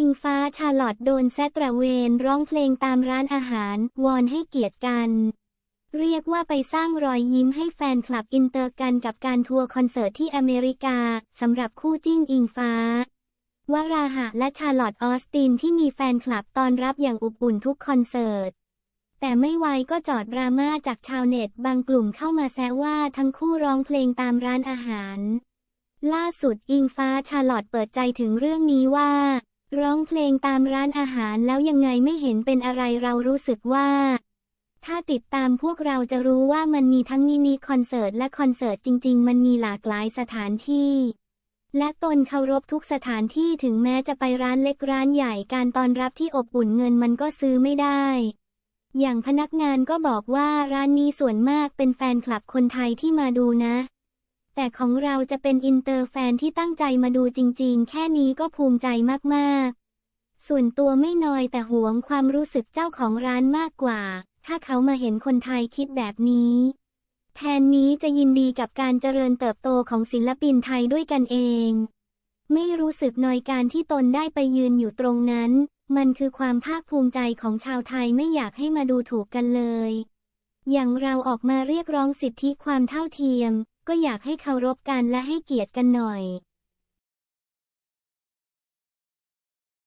อิงฟ้าชาลอตโดนแซตระเวนร้องเพลงตามร้านอาหาร วอนให้เกียรติกัน เรียกว่าไปสร้างรอยยิ้มให้แฟนคลับอินเตอร์กันกับการทัวร์คอนเสิร์ตที่อเมริกาสำหรับคู่จิ้นอิงฟ้าวราหะและชาลอตออสตินที่มีแฟนคลับต้อนรับอย่างอบอุ่นทุกคอนเสิร์ต แต่ไม่ไวก็จอดดราม่าจากชาวเน็ตบางกลุ่มเข้ามาแซวว่าทั้งคู่ร้องเพลงตามร้านอาหาร ล่าสุดอิงฟ้าชาลอตเปิดใจถึงเรื่องนี้ว่า ร้องเพลงตามร้านอาหารแล้วยังไงไม่เห็นเป็นอะไรเรารู้สึกว่า ถ้าติดตามพวกเราจะรู้ว่ามันมีทั้งมินิคอนเสิร์ตและคอนเสิร์ตจริง ๆ มันมีหลากหลายสถานที่ และตนเคารพทุกสถานที่ถึงแม้จะไปร้านเล็กร้านใหญ่การตอนรับที่อบอุ่นเงินมันก็ซื้อไม่ได้ อย่างพนักงานก็บอกว่าร้านนี้ส่วนมากเป็นแฟนคลับคนไทยที่มาดูนะ แต่ของเราจะเป็นอินเตอร์แฟนที่ตั้งใจมาดูจริงๆ แค่นี้ก็ภูมิใจมากๆ ส่วนตัวไม่น้อยแต่หวงความรู้สึกเจ้าของร้านมากกว่า ถ้าเขามาเห็นคนไทยคิดแบบนี้ แทนนี้จะยินดีกับการเจริญเติบโตของศิลปินไทยด้วยกันเอง ไม่รู้สึกน้อยการที่ตนได้ไปยืนอยู่ตรงนั้น มันคือความภาคภูมิใจของชาวไทยไม่อยากให้มาดูถูกกันเลย อย่างเราออกมาเรียกร้องสิทธิความเท่าเทียม ก็อยากให้เคารพกันและให้เกียรติกันหน่อย